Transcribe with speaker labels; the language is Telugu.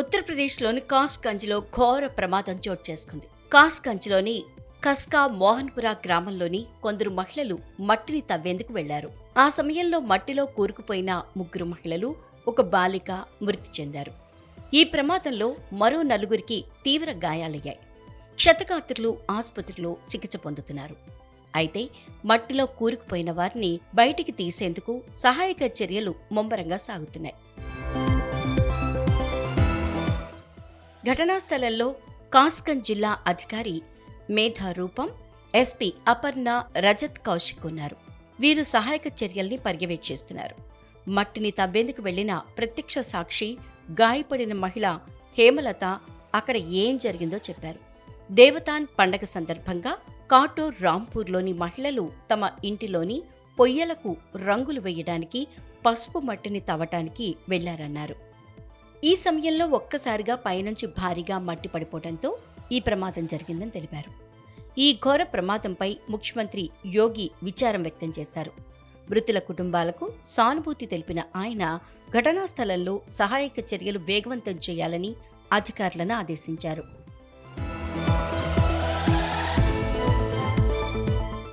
Speaker 1: ఉత్తరప్రదేశ్లోని కాస్గంజ్లో ఘోర ప్రమాదం చోటు చేసుకుంది. కాస్గంజ్లోని కస్కా మోహన్పుర గ్రామంలోని కొందరు మహిళలు మట్టిని తవ్వేందుకు వెళ్ళారు ఆ సమయంలో మట్టిలో కూరుకుపోయిన ముగ్గురు మహిళలు ఒక బాలిక మృతి చెందారు. ఈ ప్రమాదంలో మరో నలుగురికి తీవ్ర గాయాలయ్యాయి. క్షతగాత్రులు ఆసుపత్రిలో చికిత్స పొందుతున్నారు. అయితే మట్టిలో కూరుకుపోయిన వారిని బయటికి తీసేందుకు సహాయక చర్యలు ముమ్మరంగా సాగుతున్నాయి. ఘటనా స్థలంలో కాస్కన్ జిల్లా అధికారి మేధా రూపం ఎస్పీ అపర్ణ రజత్ కౌశిక్ ఉన్నారు. వీరు సహాయక చర్యల్ని పర్యవేక్షిస్తున్నారు. మట్టిని తవ్వేందుకు వెళ్ళిన ప్రత్యక్ష సాక్షి గాయపడిన మహిళ హేమలత అక్కడ ఏం జరిగిందో చెప్పారు. దేవతాన్ పండగ సందర్భంగా కాటూర్ రాంపూర్లోని మహిళలు తమ ఇంటిలోని పొయ్యలకు రంగులు వేయడానికి పసుపు మట్టిని తవ్వటానికి వెళ్ళారన్నారు ఈ సమయంలో ఒక్కసారిగా పైనుంచి భారీగా మట్టి పడిపోవడంతో ఈ ప్రమాదం జరిగిందని తెలిపారు. ఈ ఘోర ప్రమాదంపై ముఖ్యమంత్రి యోగి విచారం వ్యక్తం చేశారు. మృతుల కుటుంబాలకు సానుభూతి తెలిపిన ఆయన ఘటనా స్థలంలో సహాయక చర్యలు వేగవంతం చేయాలని అధికారులను ఆదేశించారు.